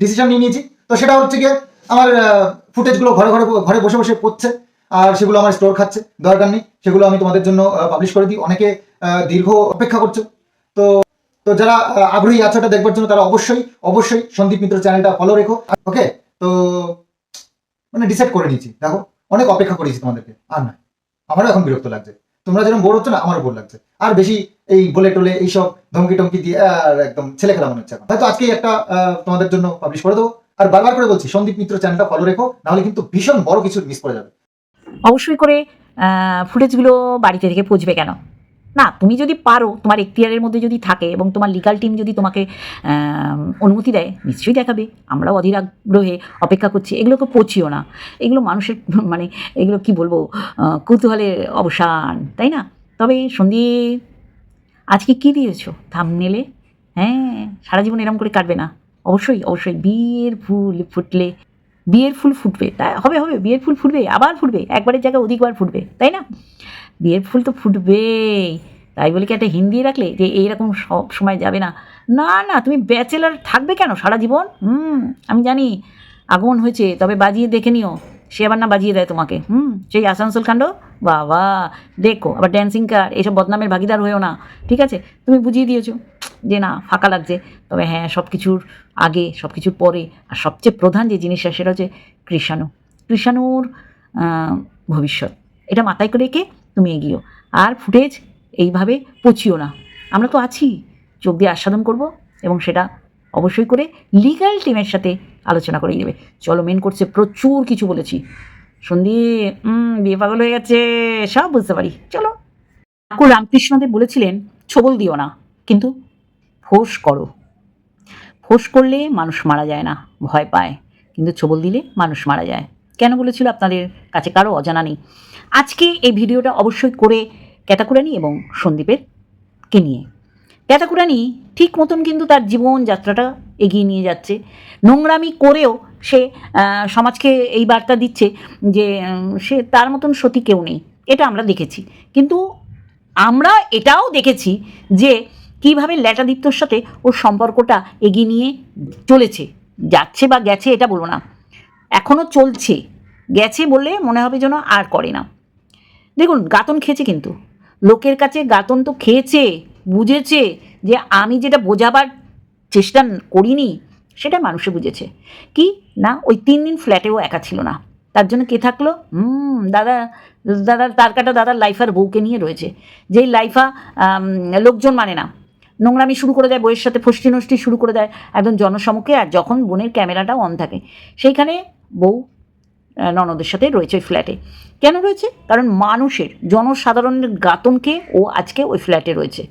Decision নিয়ে নিয়েছি। তো সেটা হচ্ছে গিয়ে আমার ফুটেজগুলো ঘরে ঘরে ঘরে বসে বসে পড়ছে আর সেগুলো আমার স্টোর খাচ্ছে, দরকার নেই, সেগুলো আমি তোমাদের জন্য পাবলিশ করে দিই। অনেকে দীর্ঘ অপেক্ষা করছ। তো তো যারা আগ্রহী আছে ওটা দেখবার জন্য তারা অবশ্যই অবশ্যই সন্দীপ মিত্র চ্যানেলটা ফলো রেখো। ওকে তো মানে ডিসাইড করে নিয়েছি। দেখো, অনেক অপেক্ষা করেছি তোমাদেরকে। আর না আমারও এখন বিরক্ত লাগছে। তোমরা যেরকম বোর হচ্ছে না, আমারও বোর লাগছে। আর বেশি এই বলে টোলে এইসব ধমকি টমকি দিয়ে, আর একদম ছেলে খেলা মনে হচ্ছে এখন। হয়তো আজকে একটা তোমাদের জন্য পাবলিশ করে দেবো। আর বারবার করে বলছি, সন্দীপ মিত্র চ্যানেলটা ফলো রেখো, নাহলে কিন্তু ভীষণ বড় কিছু মিস করে যাবে। অবশ্যই করে ফুটেজগুলো বাড়িতে থেকে পৌঁছবে কেন? না, তুমি যদি পারো, তোমার এখতিয়ারের মধ্যে যদি থাকে এবং তোমার লিগাল টিম যদি তোমাকে অনুমতি দেয়, নিশ্চয়ই দেখাবে। আমরাও অধীর আগ্রহে অপেক্ষা করছি। এগুলোকে পচিও না। এগুলো মানুষের মানে এগুলো কি বলব কৌতূহলের অবসান, তাই না? তবে সন্দীপ, আজকে কী দিয়েছ? থামনেলে হ্যাঁ সারা জীবন এরম করে কাটবে না। অবশ্যই অবশ্যই। বিয়ের ফুল ফুটলে, বিয়ের ফুল ফুটবে। তাই হবে হবে। বিয়ের ফুল ফুটবে, আবার ফুটবে। একবারের জায়গায় অধিকবার ফুটবে, তাই না? বিয়ের ফুল তো ফুটবে তাই বলে কি একটা হিন্দি রাখলে যে এইরকম সব সময় যাবে না? না না, তুমি ব্যাচেলার থাকবে কেন সারা জীবন? হুম, আমি জানি। আগমন হয়েছে, তবে বাজিয়ে দেখে নিও। সে আবার না বাজিয়ে দেয় তোমাকে। হুম, সেই আসানসোল কাণ্ড? বাবা, দেখো, আবার ড্যান্সিং কার এইসব বদনামের ভাগিদার হয়েও না। ঠিক আছে? তুমি বুঝিয়ে দিয়েছ। যে না, ফাঁকা লাগছে। তবে হ্যাঁ সব কিছুর আগে সব কিছুর পরে, আর সবচেয়ে প্রধান যে জিনিসটা, সেটা হচ্ছে কৃষাণু। কৃষাণুর ভবিষ্যৎ। এটা মাথায় করে রেখে তুমি এগিয়েও আর ফুটেজ এইভাবে পচিও না। আমরা তো আছি চোখ দিয়ে আস্বাদন করব এবং সেটা অবশ্যই করে লিগ্যাল টিমের সাথে আলোচনা করে দেবে চলো মেন করছে প্রচুর কিছু বলেছি। উম, বিয়ে পাগল হয়ে গেছে সব বুঝতে পারি। চলো। ঠাকুর রামকৃষ্ণদেব বলেছিলেন ছবল দিও না কিন্তু ফোঁস করো। ফোঁস করলে মানুষ মারা যায় না ভয় পায় কিন্তু ছবল দিলে মানুষ মারা যায়। কেন বলেছিল আপনাদের কাছে কারও অজানা নেই। আজকে এই ভিডিওটা অবশ্যই করে ক্যাতাকুরানি এবং সন্দীপের কে নিয়ে? ক্যাতাকুরানি ঠিক মতন কিন্তু তার জীবনযাত্রাটা এগিয়ে নিয়ে যাচ্ছে। নোংরামি করেও সে সমাজকে এই বার্তা দিচ্ছে যে সে তার মতন সতী কেউ নেই। এটা আমরা দেখেছি। কিন্তু আমরা এটাও দেখেছি যে, কীভাবে ল্যাটাদীপ্তর সাথে ওর সম্পর্কটা এগিয়ে নিয়ে চলেছে। যাচ্ছে বা গেছে এটা বলব না। এখনও চলছে। গেছে বললে মনে হবে যেন আর করে না। দেখুন, গাতন খেয়েছে কিন্তু। লোকের কাছে গাতন তো খেয়েছে, বুঝেছে যে আমি যেটা বোঝাবার চেষ্টা করিনি, সেটা মানুষে বুঝেছে। কি? না, ওই তিন দিন ফ্ল্যাটেও একা ছিল না। তার জন্য কে থাকল? হুম, দাদা দাদার তার কাটা দাদার লাইফার বউকে নিয়ে রয়েছে। যেই লাইফা লোকজন মানে না। নোংরামি শুরু করে দেয় বইয়ের সাথে ফষ্টি নষ্টি শুরু করে দেয় একদম জনসমুখে, আর যখন বোনের ক্যামেরাটাও অন থাকে। সেইখানে বউ ননদের সাথে রয়েছে ওই ফ্ল্যাটে কেন রয়েছে? কারণ মানুষের, জনসাধারণের গাতনকে ও আজকে ওই ফ্ল্যাটে রয়েছে।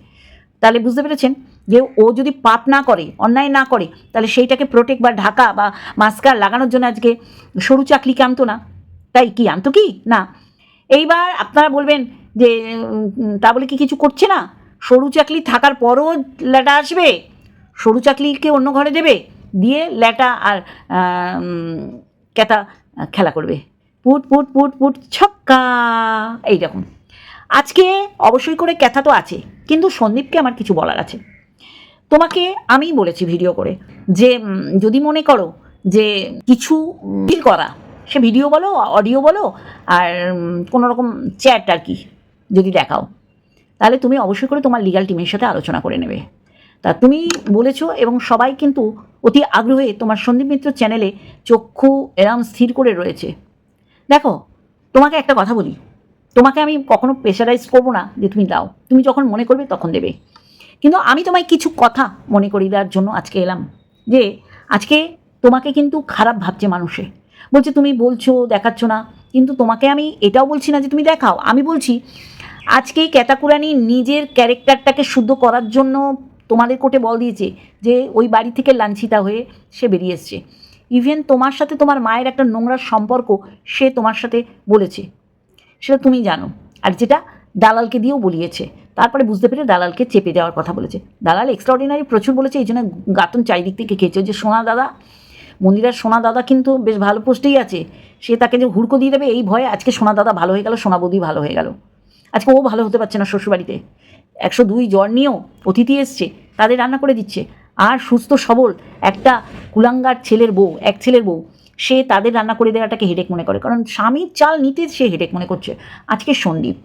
তাহলে বুঝতে পেরেছেন? যে ও যদি পাপ না করে, অন্যায় না করে, তাহলে সেইটাকে প্রোটেক্ট বা ঢাকা বা মাস্কার লাগানোর জন্য আজকে সরু চাকলিকে আনতো না? তাই কি? আনতো কি? না। এইবার আপনারা বলবেন যে তা বলে কি কিছু করছে না? সরু চাকলি থাকার পরও ল্যাটা আসবে? সরু চাকলিকে অন্য ঘরে দেবে? দিয়ে ল্যাটা আর ক্যাতা খেলা করবে। পুট পুট পুট পুট, ছক্কা। এইরকম। আজকে অবশ্যই করে ক্যাথা তো আছে, কিন্তু সন্দীপকে আমার কিছু বলার আছে। তোমাকে আমি বলেছি ভিডিও করে যে যদি মনে করো যে কিছু ডিল করা, সে ভিডিও বলো অডিও বলো, আর কোনো রকম চ্যাট আর কি যদি দেখাও, তাহলে তুমি অবশ্যই করে তোমার লিগাল টিমের সাথে আলোচনা করে নেবে। তা তুমি বলেছ এবং সবাই কিন্তু অতি আগ্রহে তোমার সন্দীপ মিত্র চ্যানেলে চক্ষু এরাম স্থির করে রয়েছে। দেখো, তোমাকে একটা কথা বলি। তোমাকে আমি কখনো প্রেশারাইজ করব না যে তুমি দাও। তুমি যখন মনে করবে তখন দেবে। কিন্তু আমি তোমায় কিছু কথা মনে করি দেওয়ার জন্য আজকে এলাম যে, আজকে তোমাকে কিন্তু খারাপ ভাবছে মানুষে। বলছে, তুমি বলছো, দেখাচ্ছ না। কিন্তু তোমাকে আমি এটাও বলছি না যে, তুমি দেখাও। আমি বলছি, আজকে ক্যাতাকুরানি নিজের ক্যারেক্টারটাকে শুদ্ধ করার জন্য তোমাদের কোর্টে বল দিয়েছে যে ওই বাড়ি থেকে লাঞ্ছিতা হয়ে সে বেরিয়ে এসছে। ইভেন তোমার সাথে তোমার মায়ের একটা নোংরা সম্পর্ক সে তোমার সাথে বলেছে। সেটা তুমি জানো। আর যেটা দালালকে দিয়েও বলিয়েছে। তারপরে বুঝতে পেরে দালালকে চেপে দেওয়ার কথা বলেছে। দালাল এক্সট্রাঅর্ডিনারি প্রচুর বলেছে, এই জন্য গাতন চারিদিক থেকে খেয়েছে। যে সোনা দাদা, মন্দিরের সোনা দাদা কিন্তু বেশ ভালো পোস্টেই আছে। সে তাকে যে হুড়কো দিয়ে দেবে, এই ভয়ে আজকে সোনা দাদা ভালো হয়ে গেল, সোনা বৌদি ভালো হয়ে গেল। আজকে ও ভালো হতে পারছে না শ্বশুরবাড়িতে। একশো দুই জ্বর নিয়েও অতিথি এসছে, তাদের রান্না করে দিচ্ছে। আর সুস্থ সবল একটা কুলাঙ্গার ছেলের বউ, এক ছেলের বউ, সে তাদের রান্না করে দেওয়াটাকে হেডেক মনে করে। কারণ স্বামীর চাল নিতে সে হেডেক মনে করছে। আজকে সন্দীপ।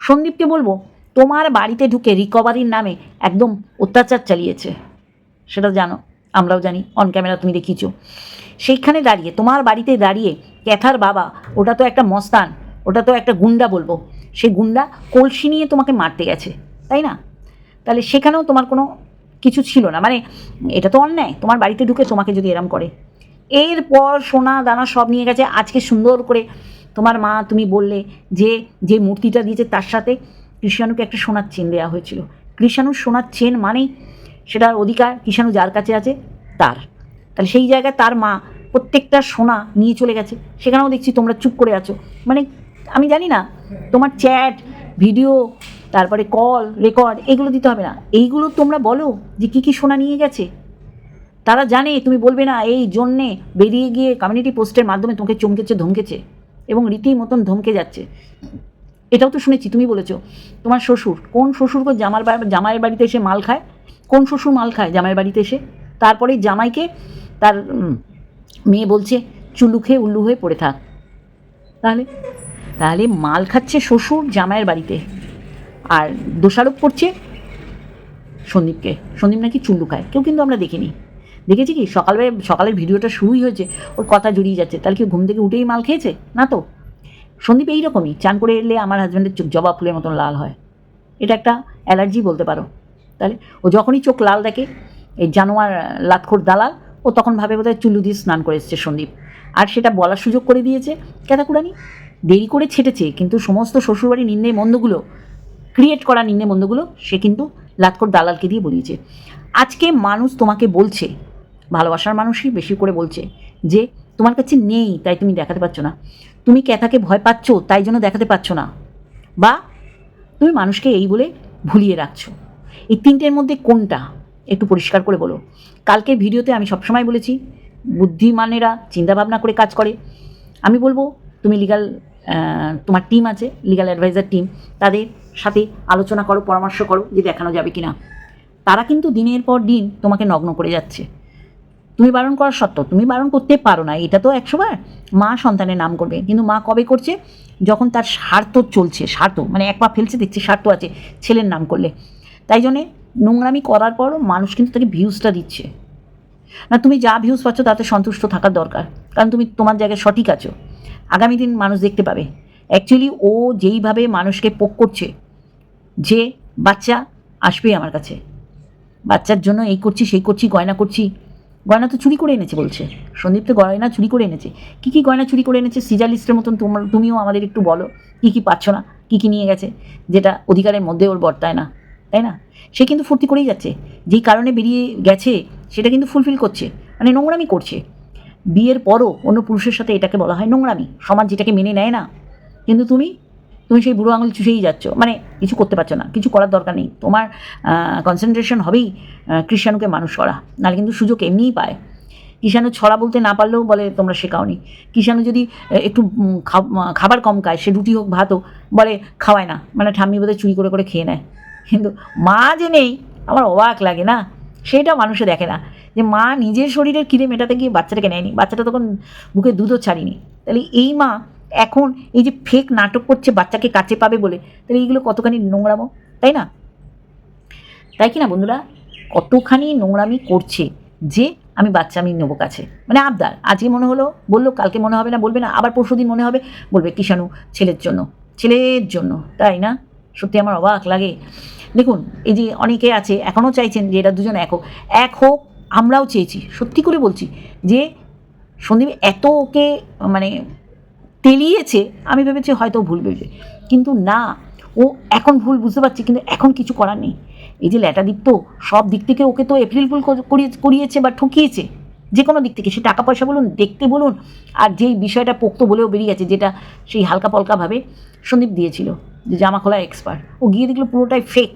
সন্দীপকে বলব, তোমার বাড়িতে ঢুকে রিকভারির নামে একদম অত্যাচার চালিয়েছে। সেটা জানো, আমরাও জানি অন ক্যামেরা তুমি দেখিয়েছো। সেইখানে দাঁড়িয়ে, তোমার বাড়িতে দাঁড়িয়ে ক্যাথার বাবা, ওটা তো একটা মস্তান, ওটা তো একটা গুন্ডা বলব সেই গুন্ডা কলসি নিয়ে তোমাকে মারতে গেছে। তাই না? তাহলে সেখানেও তোমার কোনো কিছু ছিল না। মানে এটা তো অন্যায়। তোমার বাড়িতে ঢুকে তোমাকে যদি এরম করে। এরপর সোনা দানা সব নিয়ে গেছে। আজকে সুন্দর করে তোমার মা তুমি বললে যে যে মূর্তিটা দিয়েছে তার সাথে কৃষাণুকে একটা সোনার চেন দেওয়া হয়েছিল। কৃষাণুর সোনার চেন মানেই সেটার অধিকার, কৃষাণু যার কাছে আছে তার। তাহলে সেই জায়গায় তার মা প্রত্যেকটা সোনা নিয়ে চলে গেছে। সেখানেও দেখছি তোমরা চুপ করে আছো। মানে আমি জানি না, তোমার চ্যাট, ভিডিও তারপরে কল রেকর্ড এগুলো দিতে হবে না। এইগুলো তোমরা বলো যে কী কী সোনা নিয়ে গেছে। তারা জানে, তুমি বলবে না, এই জন্যে বেরিয়ে গিয়ে কমিউনিটি পোস্টের মাধ্যমে তোমাকে চমকেছে, ধমকেছে এবং রীতি মতন ধমকে যাচ্ছে। এটাও তো শুনেছি, তুমি বলেছ। তোমার শ্বশুর, কোন শ্বশুর গো জামার জামাইয়ের বাড়িতে এসে মাল খায়? কোন শ্বশুর মাল খায় জামাইয়ের বাড়িতে এসে? তারপরে জামাইকে তার মেয়ে বলছে চুলু খেয়ে উল্লু হয়ে পড়ে থাক। তাহলে তাহলে মাল খাচ্ছে শ্বশুর জামাইয়ের বাড়িতে। আর দোষারোপ করছে সন্দীপকে। সন্দীপ নাকি চুল্লু খায় কেউ কিন্তু আমরা দেখিনি। দেখেছি কি? সকালবেলা, সকালের ভিডিওটা শুরুই হয়েছে। ওর কথা জড়িয়ে যাচ্ছে। তাহলে কি ঘুম থেকে উঠেই মাল খেয়েছে? না তো? সন্দীপ এইরকমই। চান করে এলে আমার হাজব্যান্ডের চোখ জবা ফুলের মতন লাল হয়। এটা একটা অ্যালার্জি বলতে পারো। তাহলে ও যখনই চোখ লাল দেখে, এই জানোয়ার, লাতখোর দালাল, ও তখন ভাবে বোধহয় চুল্লু দিয়ে স্নান করে এসছে সন্দীপ। আর সেটা বলার সুযোগ করে দিয়েছে। কেতাকুড়ানি দেরি করে ছেটেছে। কিন্তু সমস্ত শ্বশুরবাড়ির নিন্দে মন্দগুলো ক্রিয়েট করা নিন্দে মন্দগুলো, সে কিন্তু লাতকর দালালকে দিয়ে বলিয়েছে। আজকে মানুষ তোমাকে বলছে, ভালোবাসার মানুষই বেশি করে বলছে, যে তোমার কাছে নেই, তাই তুমি দেখাতে পারছ না। তুমি ক্যাথাকে ভয় পাচ্ছ, তাই জন্য দেখাতে পারছ না? বা তুমি মানুষকে এই বলে ভুলিয়ে রাখছো। এই তিনটের মধ্যে কোনটা? একটু পরিষ্কার করে বলো। কালকের ভিডিওতে আমি সবসময় বলেছি, বুদ্ধিমানেরা চিন্তাভাবনা করে কাজ করে। আমি বলব, তুমি লিগাল তোমার টিম আছে লিগাল অ্যাডভাইজার টিম তাদের সাথে আলোচনা করো, পরামর্শ করো যে দেখানো যাবে কি না তারা কিন্তু দিনের পর দিন তোমাকে নগ্ন করে যাচ্ছে। তুমি বারণ করা সত্ত্বেও, তুমি বারণ করতে পারো না, এটা তো একশোবার। মা সন্তানের নাম করবে, কিন্তু মা কবে করছে? যখন তার স্বার্থ চলছে, স্বার্থ মানে এক পা ফেলছে, দেখছে স্বার্থ আছে, ছেলের নাম করলে। তাই জন্যে নোংরামি করার পরও মানুষ কিন্তু তাকে ভিউজটা দিচ্ছে। না, তুমি যা ভিউজ পাচ্ছ, তাতে সন্তুষ্ট থাকার দরকার। কারণ তুমি তোমার জায়গায় সঠিক আছো। আগামী দিন মানুষ দেখতে পাবে। অ্যাকচুয়ালি ও যেইভাবে মানুষকে পোক করছে যে বাচ্চা আসবে আমার কাছে। বাচ্চার জন্য এই করছি, সেই করছি, গয়না করছি। গয়না তো চুরি করে এনেছে বলছে। সন্দীপ তো গয়না চুরি করে এনেছে। কী কী গয়না চুরি করে এনেছে সিজা লিস্টের মতন তোমার তুমিও আমাদের একটু বলো। কী কী পাচ্ছ না? কী কী নিয়ে গেছে? যেটা অধিকারের মধ্যে ওর বর্তায় না। তাই না? সে কিন্তু ফুর্তি করেই যাচ্ছে। যেই কারণে বেরিয়ে গেছে, সেটা কিন্তু ফুলফিল করছে। মানে নোংরামি করছে। বিয়ের পরও অন্য পুরুষের সাথে এটাকে বলা হয় নোংরামি। সমাজ যেটাকে মেনে নেয় না। কিন্তু তুমি তুমি সেই বুড়ো আঙুল চুষেই যাচ্ছ। মানে কিছু করতে পারছ না, কিছু করার দরকার নেই। তোমার কনসেন্ট্রেশন হবেই কৃষাণুকে মানুষ করা। নাহলে কিন্তু সুযোগ এমনিই পায়। কিষাণু ছড়া বলতে না পারলেও বলে, তোমরা শেখাওনি। কিষাণু যদি একটু খাবার কম খায়, সে রুটি হোক ভাত হোক বলে, খাওয়ায় না। মানে ঠাম্মি বোধহয় চুরি করে করে খেয়ে নেয়। কিন্তু মা যে নেই, আমার অবাক লাগে না। সেটা মানুষে দেখে না। যে মা নিজের শরীরের কিরে মেটাতে গিয়ে বাচ্চাটাকে নেয়নি? বাচ্চাটা তখন বুকে দুধও ছাড়িনি। তাহলে এই মা এখন এই যে ফেক নাটক করছে, বাচ্চাকে কাছে পাবে বলে, তাহলে এইগুলো কতখানি নোংরামো? তাই না? তাই কি না বন্ধুরা? কতখানি নোংরামি করছে যে আমি বাচ্চা আমি নেব কাছে। মানে আবদার। আজকে মনে হলো, বলল, কালকে মনে হবে না, বলবে না, আবার পরশু দিন মনে হবে, বলবে কিষাণু ছেলের জন্য ছেলের জন্য, তাই না? সত্যি আমার অবাক লাগে। দেখুন, এই যে অনেকে আছে এখনও চাইছেন যে এরা দুজন এক হোক এক হোক, আমরাও চেয়েছি, সত্যি করে বলছি যে সন্দীপ এত ওকে মানে তেলিয়েছে আমি ভেবেছি হয়তো ভুল ভেবেছে। কিন্তু না, ও এখন ভুল বুঝতে পারছি, কিন্তু এখন কিছু করার নেই। এই যে ল্যাটাদীপ্ত সব দিক থেকে ওকে তো এপ্রিল ফুল করিয়ে করিয়েছে বা ঠকিয়েছে, যে কোনো দিক থেকে। সে টাকা পয়সা বলুন, দেখতে বলুন, আর যেই বিষয়টা পোক্ত বলেও বেরিয়ে গেছে যেটা সেই হালকা পলকাভাবে সন্দীপ দিয়েছিল, যে জামা খোলার এক্সপার্ট ও গিয়ে দেখল পুরোটাই ফেক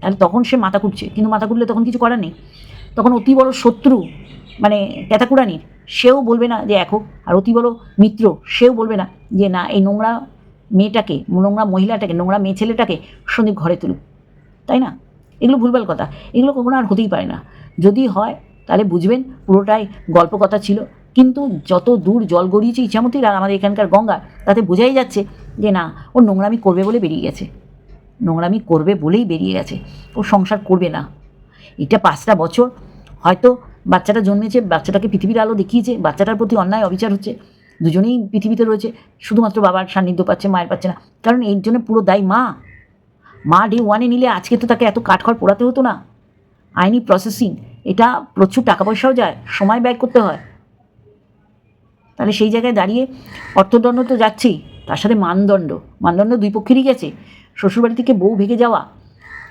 তাহলে তখন সে মাথা কুটছে কিন্তু মাথা কুটলে তখন কিছু করার নেই। তখন অতি বড় শত্রু মানে ক্যাতাকুরানির সেও বলবে না যে এখন আর অতি বড় মিত্র, সেও বলবে না যে, না, এই নোংরা মেয়েটাকে, নোংরা মহিলাটাকে, নোংরা মেয়ে ছেলেটাকে সন্দীপ ঘরে তুলুক। তাই না? এগুলো ভুলভাল কথা। এগুলো কখনো আর হতেই পারে না। যদি হয়, তাহলে বুঝবেন পুরোটাই গল্প কথা ছিল। কিন্তু যত দূর জল গড়িয়েছে ইচ্ছামতির আর আমাদের এখানকার গঙ্গা, তাতে বোঝাই যাচ্ছে যে, না, ও নোংরামি করবে বলে বেরিয়ে গেছে। নোংরামি করবে বলেই বেরিয়ে গেছে। ও সংসার করবে না। এটা পাঁচটা বছর। হয়তো বাচ্চাটা জন্মেছে, বাচ্চাটাকে পৃথিবীর আলো দেখিয়েছে, বাচ্চাটার প্রতি অন্যায় অবিচার হচ্ছে, দুজনেই পৃথিবীতে রয়েছে, শুধুমাত্র বাবার সান্নিধ্য পাচ্ছে, মায়ের পাচ্ছে না। কারণ এর জন্য পুরো দায়ী মা। মা ডে ওয়ানে নিলে আজকে তো তাকে এত কাঠখড় পোড়াতে হতো না। আইনি প্রসেসিং এটা প্রচুর টাকা পয়সাও যায়, সময় ব্যয় করতে হয়। তাহলে সেই জায়গায় দাঁড়িয়ে অর্থদণ্ড তো যাচ্ছেই, তার সাথে মানদণ্ড। মানদণ্ড দুই পক্ষেরই গেছে। শ্বশুরবাড়ি থেকে বউ ভেগে যাওয়া,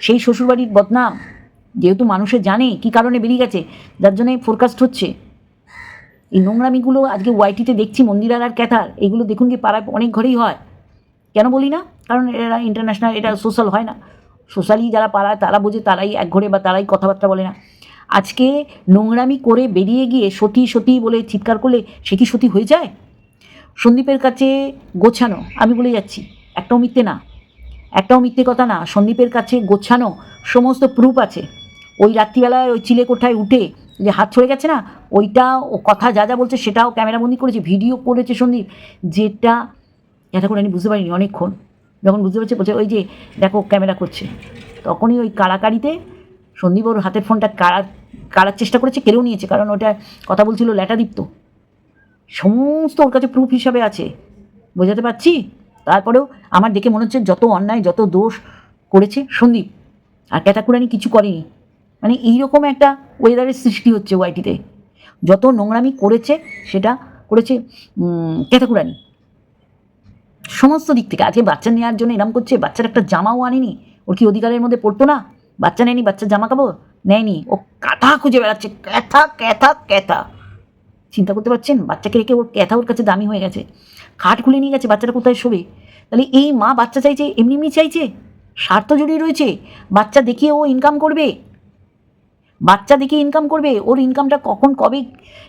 সেই শ্বশুরবাড়ির বদনাম যেহেতু মানুষে জানে কি কারণে বেরিয়ে গেছে, যার জন্য ফোরকাস্ট হচ্ছে। এই নোংরামিগুলো আজকে ওয়াইটিতে দেখছি, মন্দিরার আর ক্যাথার, এগুলো দেখুন কি পাড়ায় অনেক ঘরেই হয়। কেন বলি না? কারণ এরা ইন্টারন্যাশনাল এটা সোশ্যাল হয় না। সোশ্যালি যারা পাড়ায় তারা বোঝে তারাই এক ঘরে বা তারাই কথাবার্তা বলে না। আজকে নোংরামি করে বেরিয়ে গিয়ে সতী সতী বলে চিৎকার করলে সে কি সতী হয়ে যায়? সন্দীপের কাছে গোছানো, আমি বলে যাচ্ছি, একটাও মিথ্যে না। একটাও মিথ্যে কথা না, সন্দীপের কাছে গোছানো সমস্ত প্রুফ আছে। ওই রাত্রিবেলায় ওই চিলে কোঠায় উঠে যে হাত ছড়ে গেছে না, ওইটা ও কথা যা যা বলছে সেটাও ক্যামেরাবন্দি করেছে ভিডিও করেছে সন্দীপ, যেটা এটা করে আমি বুঝতে পারিনি অনেকক্ষণ, যখন বুঝতে পারছে বলছে ওই যে দেখো ক্যামেরা করছে। তখনই ওই কাড়াকাড়িতে সন্দীপ ওর হাতের ফোনটা কাড়া, কাড়ার চেষ্টা করেছে, কেড়েও নিয়েছে, কারণ ওটা কথা বলছিল ল্যাটাদীপ্ত। সমস্ত ওর কাছে প্রুফ হিসাবে আছে। বোঝাতে পারছি? তারপরেও আমার দেখে মনে হচ্ছে যত অন্যায়, যত দোষ করেছে সন্দীপ। আর ক্যাতাকুরানি কিছু করেনি। মানে এইরকম একটা ওয়েদারের সৃষ্টি হচ্ছে ওয়াইটিতে যত নোংরামি করেছে সেটা করেছে উম, ক্যাতাকুরানি সমস্ত দিক থেকে। আজকে বাচ্চা নেওয়ার জন্য এরম করছে বাচ্চার একটা জামাও আনেনি ওর কি অধিকারের মধ্যে পড়তো না? বাচ্চা নেয়নি বাচ্চার জামা কাপড়? নেয়নি। ও কাঁথা খুঁজে বেড়াচ্ছে ক্যাথা ক্যাথা ক্যাথা চিন্তা করতে পারছেন? বাচ্চাকে রেখে ওর ক্যাথা ওর কাছে দামি হয়ে গেছে। খাট খুলে নিয়ে গেছে বাচ্চাটা কোথায় শোবে? তাহলে এই মা বাচ্চা চাইছে এমনি এমনি চাইছে? স্বার্থ জড়িয়ে রয়েছে? বাচ্চা দেখিয়ে ও ইনকাম করবে? বাচ্চা দেখিয়ে ইনকাম করবে, ওর ইনকামটা কখন, কবে,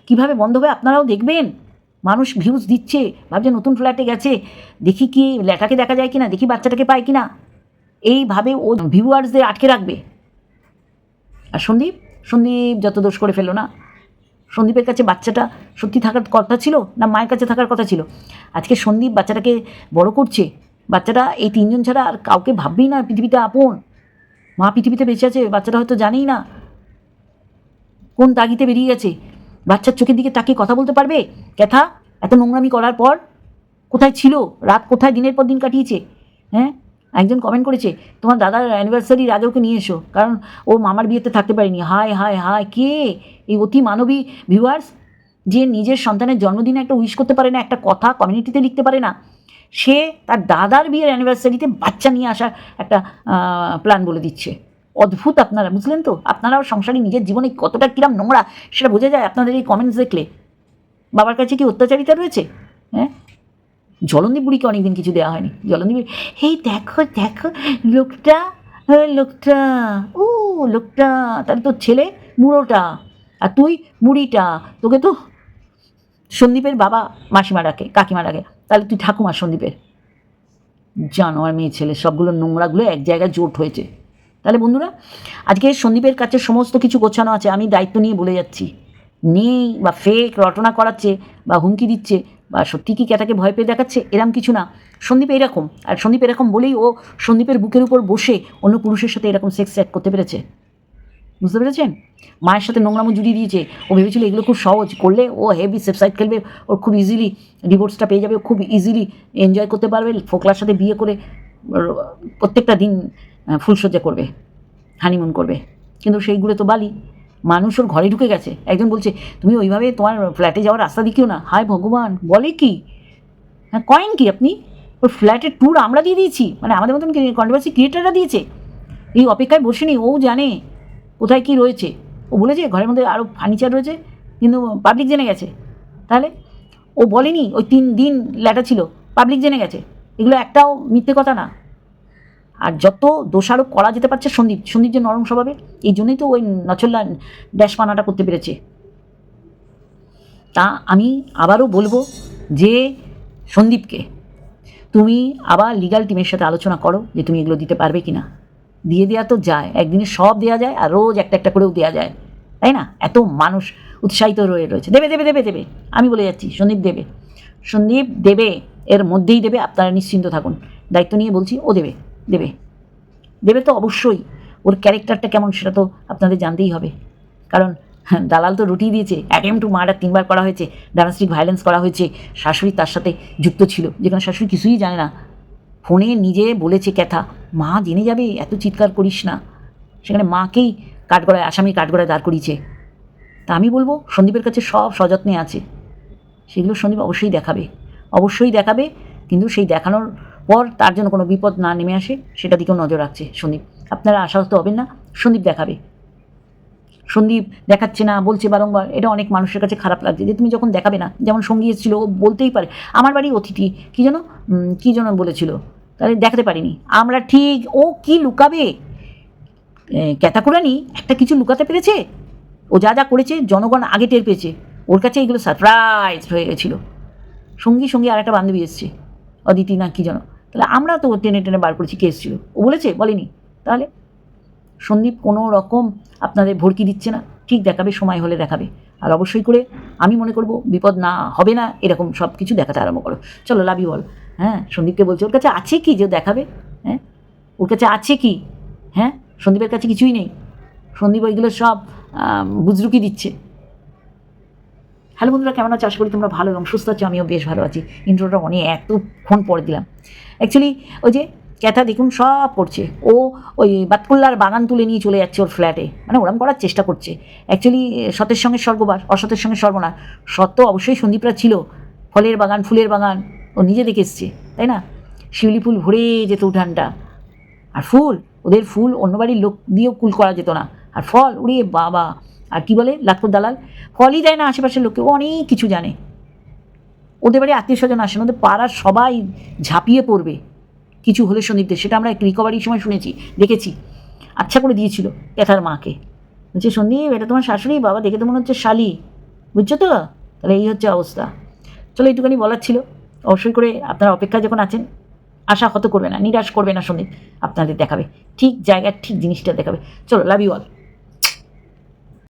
কীভাবে বন্ধ হবে আপনারাও দেখবেন। মানুষ ভিউজ দিচ্ছে, ভাবছে নতুন ফ্ল্যাটে গেছে, দেখি কি লেখাকে দেখা যায় কিনা, দেখি বাচ্চাটাকে পায় কিনা। এইভাবে ও ভিউয়ার্সদের আটকে রাখবে। আর সন্দীপ সন্দীপ যত দোষ করে ফেলল না। সন্দীপের কাছে বাচ্চাটা সত্যি থাকার কথা ছিল না মায়ের কাছে থাকার কথা ছিল? আজকে সন্দীপ বাচ্চাটাকে বড় করছে। বাচ্চাটা এই তিনজন ছাড়া আর কাউকে ভাববেই না পৃথিবীতে আপন। মা পৃথিবীতে বেঁচে আছে, বাচ্চাটা হয়তো জানেই না। কোন তাগিতে বেরিয়ে গেছে? বাচ্চার চোখের দিকে তাকিয়ে কথা বলতে পারবে? ক্যাথা, এত নোংরামি করার পর? কোথায় ছিল? রাত কোথায় দিনের পর দিন কাটিয়েছে? হ্যাঁ? একজন কমেন্ট করেছে, তোমার দাদার অ্যানিভার্সারির আগে ওকে নিয়ে এসো। কারণ ও মামার বিয়েতে থাকতে পারেনি। হায় হায় হায়, কে? এই অতি মানবী ভিউয়ার্স যে নিজের সন্তানের জন্মদিনে একটা উইশ করতে পারে না, একটা কথা কমিউনিটিতে লিখতে পারে না, সে তার দাদার বিয়ের অ্যানিভার্সারিতে বাচ্চা নিয়ে আসার একটা প্ল্যান বলে দিচ্ছে। অদ্ভুত আপনারা, বুঝলেন তো? আপনারাও সংসারী নিজের জীবনে কতটা কিরাম নোংরা, সেটা বোঝা যায় আপনাদের এই কমেন্টস দেখলে। বাবার কাছে কি অত্যাচারিতা রয়েছে? হ্যাঁ? জলন্দি বুড়িকে অনেকদিন কিছু দেওয়া হয়নি। জলন্দি বুড়ি, হেই, দেখো দেখো, লোকটা লোকটা, ও, লোকটা, তাহলে তোর ছেলে বুড়োটা, আর তুই বুড়িটা, তোকে তো সন্দীপের বাবা মাসিমা ডাকে, কাকিমা ডাকে, তাহলে তুই ঠাকুমা সন্দীপের। জানো, আর মেয়ে ছেলে, সবগুলো নোংরাগুলো এক জায়গায় জোট হয়েছে। তাহলে বন্ধুরা, আজকে সন্দীপের কাছে সমস্ত কিছু গোছানো আছে, আমি দায়িত্ব নিয়ে বলে যাচ্ছি। নেই বা ফেক রটনা করাচ্ছে বা হুমকি দিচ্ছে বা সত্যি কি ক্যাটাকে ভয় পেয়ে দেখাচ্ছে, এরম কিছু না। সন্দীপ এরকম, আর সন্দীপ এরকম বলেই ও সন্দীপের বুকের উপর বসে অন্য পুরুষের সাথে এরকম সেক্স অ্যাক্ট করতে পেরেছে। বুঝতে পেরেছেন? মায়ের সাথে নোংরামো জুড়িয়ে দিয়েছে। ও ভেবেছিল এগুলো খুব সহজ, করলে ও হেভি সেফসাইড খেলবে ওর খুব ইজিলি ডিভোর্সটা পেয়ে যাবে খুব ইজিলি এনজয় করতে পারবে, ফোকলার সাথে বিয়ে করে, প্রত্যেকটা দিন ফুলসজ্জা করবে হানিমুন করবে। কিন্তু সেইগুলো তো বালি, মানুষ ওর ঘরে ঢুকে গেছে। একজন বলছে, তুমি ওইভাবে তোমার ফ্ল্যাটে যাওয়ার রাস্তা দেখিও না? হায় ভগবান, বলে কি? হ্যাঁ কয়েন কি আপনি? ওর ফ্ল্যাটের ট্যুর আমরা দিয়ে দিয়েছি। মানে আমাদের মতন কন্ট্রোভার্সি ক্রিয়েটাররা দিয়েছে। এই অপেক্ষায় বসেনি ও জানে কোথায় কি রয়েছে। ও বলেছে, ঘরের মধ্যে আরও ফার্নিচার রয়েছে, কিন্তু পাবলিক জেনে গেছে। তাহলে ও বলেনি, ওই তিন দিন ল্যাটা ছিল পাবলিক জেনে গেছে। এগুলো একটাও মিথ্যে কথা না। আর যত দোষারোপ করা যেতে পারছে সন্দীপ সন্দীপ যে নরম স্বভাবের এই জন্যই তো ওই নচল্লা ড্যাশপানাটা করতে পেরেছে। তা আমি আবারও বলব যে সন্দীপকে তুমি আবার লিগাল টিমের সাথে আলোচনা করো যে তুমি এগুলো দিতে পারবে কি না দিয়ে দেওয়া তো যায়, একদিনে সব দেওয়া যায় আর রোজ একটা একটা করেও দেওয়া যায়। তাই না? এত মানুষ উৎসাহিত রয়ে রয়েছে। দেবে দেবে দেবে দেবে। আমি বলে যাচ্ছি, সন্দীপ দেবে। সন্দীপ দেবে, এর মধ্যেই দেবে, আপনারা নিশ্চিন্ত থাকুন। দায়িত্ব নিয়ে বলছি, ও দেবে। দেবে। দেবে তো অবশ্যই। ওর ক্যারেক্টারটা কেমন সেটা তো আপনাদের জানতেই হবে। কারণ হ্যাঁ, দালাল তো রুটিয়ে দিয়েছে। অ্যাটেম্প টু মার্ডার তিনবার করা হয়েছে। ডোমেস্টিক ভায়োলেন্স করা হয়েছে। শাশুড়ি তার সাথে যুক্ত ছিল। যেখানে শাশুড়ি কিছুই জানে না। ফোনে নিজে বলেছে ক্যাথা মা জেনে যাবে এত চিৎকার করিস না। সেখানে মাকেই কাঠগড়ায় আসামি কাঠগড়ায় দাঁড় করিয়েছে। তা আমি বলব সন্দীপের কাছে সব সযত্নে আছে। সেগুলো সন্দীপ অবশ্যই দেখাবে। অবশ্যই দেখাবে কিন্তু সেই দেখানোর পর তার জন্য কোনো বিপদ না নেমে আসে সেটা দিকেও নজর রাখছে সন্দীপ। আপনারা আশাহত হবেন না, সন্দীপ দেখাবে। সন্দীপ দেখাচ্ছে না, বলছে বারংবার, এটা অনেক মানুষের কাছে খারাপ লাগছে যে তুমি যখন দেখাবে না, যেমন সঙ্গী এসেছিল, ও বলতেই পারে, আমার বাড়ি অতিথি, কী যেন কী যেন বলেছিল, তাহলে দেখাতে পারিনি। আমরা ঠিক, ও কি লুকাবে? ক্যাতাকুরানি, একটা কিছু লুকাতে পেরেছে? ও যা যা করেছে, জনগণ আগে টের পেয়েছে। ওর কাছে এগুলো সারপ্রাইজ হয়ে গেছিল। সঙ্গী সঙ্গী আর একটা বান্ধবী এসছে, অদিতি না কি যেন। তাহলে আমরা তো টেনে টেনে বার করেছি কে এসেছিল ও বলেছে, বলেনি। তাহলে সন্দীপ কোনো রকম আপনাদের ভর্কি দিচ্ছে না। ঠিক দেখাবে, সময় হলে দেখাবে। আর অবশ্যই করে আমি মনে করব, বিপদ না, হবে না, এরকম সব কিছু দেখাতে আরম্ভ করো। চলো লাভি বল হ্যাঁ সন্দীপকে বলছে, ওর কাছে আছে কি যে দেখাবে? হ্যাঁ ওর কাছে আছে কি? হ্যাঁ সন্দীপের কাছে কিছুই নেই। সন্দীপ ওইগুলো সব বুজরুকি দিচ্ছে। হ্যালো বন্ধুরা, কেমন আছো? আশা করি তোমরা ভালো এবং সুস্থ আছো, আমিও বেশ ভালো আছি। ইন্ট্রোটা অনেক এতক্ষণ পরে দিলাম। অ্যাকচুয়ালি ওই যে ক্যাথা দেখুন, সব করছে। ও ওই বাতকুল্লার বাগান তুলে নিয়ে চলে যাচ্ছে ওর ফ্ল্যাটে মানে ওরম করার চেষ্টা করছে। অ্যাকচুয়ালি সতের সঙ্গে স্বর্গবাস, অসতের সঙ্গে সর্বনাশ সৎ তো অবশ্যই সন্দীপরা ছিল। ফলের বাগান, ফুলের বাগান, ও নিজে দেখে এসছে, তাই না? শিউলি ফুল ভরে যেত উঠানটা। আর ফুল, ওদের ফুল অন্য বাড়ির লোক দিয়েও কুল করা যেত না। আর ফল উড়িয়ে বাবা! আর কি বলে? লাখপত দালাল। ফলই দেয় না আশেপাশের লোককে অনেক কিছু জানে। ওদের বাড়ি আত্মীয় স্বজন আসেন, ওদের পাড়ার সবাই ঝাঁপিয়ে পড়বে। কিছু হলে সন্দীপদের সেটা আমরা রিকভারির সময় শুনেছি, দেখেছি। আচ্ছা করে দিয়েছিল ক্যাথার মাকে। বলছে সন্দীপ এটা তোমার শাশুড়ি? বাবা, দেখে তো মনে হচ্ছে শালি। বুঝছ তো? তাহলে এই হচ্ছে অবস্থা। চলো এইটুখানি বলার ছিল। অবশ্যই করে আপনারা অপেক্ষা যখন আছেন, আশা হত করবে না, নিরাশ করবে না সন্দীপ আপনাদের দেখাবে। ঠিক জায়গার ঠিক জিনিসটা দেখাবে। চলো লাভ ইউ অল